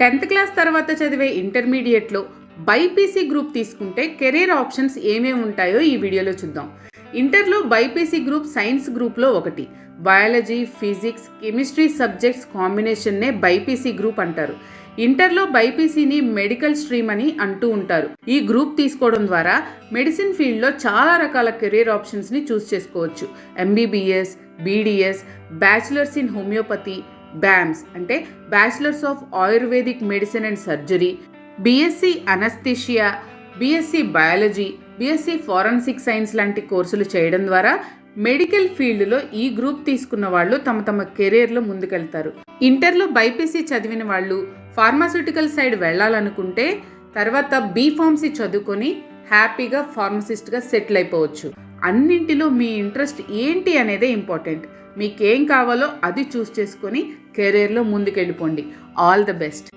Tenth class తర్వాత చదివే ఇంటర్మీడియట్లో బైపీసీ గ్రూప్ తీసుకుంటే కెరీర్ ఆప్షన్స్ ఏమేమి ఉంటాయో ఈ వీడియోలో చూద్దాం. ఇంటర్లో బైపీసీ గ్రూప్ సైన్స్ గ్రూప్లో ఒకటి. బయాలజీ ఫిజిక్స్ కెమిస్ట్రీ సబ్జెక్ట్స్ కాంబినేషన్నే బైపీసీ గ్రూప్ అంటారు. ఇంటర్లో బైపీసీని మెడికల్ స్ట్రీమ్ అని అంటూ ఉంటారు. ఈ గ్రూప్ తీసుకోవడం ద్వారా మెడిసిన్ ఫీల్డ్లో చాలా రకాల కెరీర్ ఆప్షన్స్ని చూస్ చేసుకోవచ్చు. MBBS BDS bachelors in homeopathy BAMS అంటే bachelors of ayurvedic medicine and surgery BSc anaesthesia BSc biology BSc forensic science లాంటి కోర్సులు చేయడం ద్వారా మెడికల్ ఫీల్డ్లో ఈ గ్రూప్ తీసుకున్న వాళ్ళు తమ తమ కెరీర్లో ముందుకెళ్తారు. ఇంటర్లో బైపీసీ చదివిన వాళ్ళు ఫార్మాస్యూటికల్ సైడ్ వెళ్ళాలనుకుంటే తర్వాత బీ ఫార్మసీ చదువుకొని హ్యాపీగా ఫార్మసిస్ట్గా సెటిల్ అయిపోవచ్చు. అన్నింటిలో మీ ఇంట్రెస్ట్ ఏంటి అనేదే ఇంపార్టెంట్. మీకేం కావాలో అది చూస్ చేసుకొని కెరీర్లో ముందుకెళ్ళిపోండి. All the best.